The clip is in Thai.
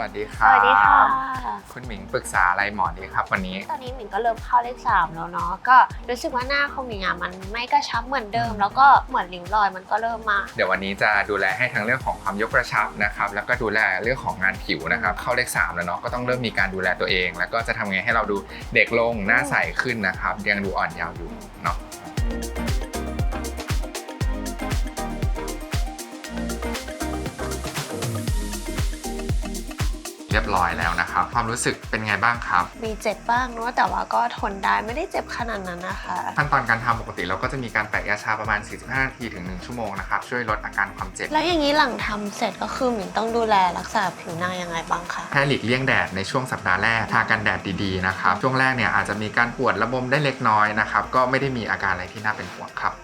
วัสดีคสรับวัสดีค่ะ คุณหมิงปรึกษาอะไรหมอดีครับวันนี้ ตอนนี้หมิงก็เริ่มเข้าเลขสามแล้วเนาะ ก็รู้สึกว่าหน้าของหมิงอะมันไม่กระชับเหมือนเดิม แล้วก็เหมือนริ้วรอยมันก็เริ่มมา เดี๋ยววันนี้จะดูแลให้ทั้งเรื่องของความยกกระชับนะครับ แล้วก็ดูแลเรื่องของงานผิวนะครับ เข้าเลขสามแล้วเนาะ ก็ต้องเริ่มมีการดูแลตัวเอง แล้วก็จะทำไงให้เราดูเด็กลง หน้าใสขึ้นนะครับ ยังดูอ่อนเยาว์อยู่เนาะ รียบร้อยแล้วนะครับ ความรู้สึกเป็นไงบ้างครับ มีเจ็บบ้างเนาะแต่ว่าก็ทนได้ไม่ได้เจ็บขนาดนั้นนะคะ ขั้นตอนการทำปกติเราก็จะมีการแปะยาชาประมาณ 45 นาทีถึง 1 ชั่วโมงนะครับ ช่วยลดอาการความเจ็บ แล้วอย่างนี้หลังทำเสร็จก็คือหมิงต้องดูแลรักษาผิวหน้ายังไงบ้างคะให้หลีกเลี่ยงแดดในช่วงสัปดาห์แรกทากันแดดดีๆนะครับช่วงแรกเนี่ยอาจจะมีการปวดระบมได้เล็กน้อยนะครับก็ไม่ได้มีอาการอะไรที่น่าเป็นห่วงครับ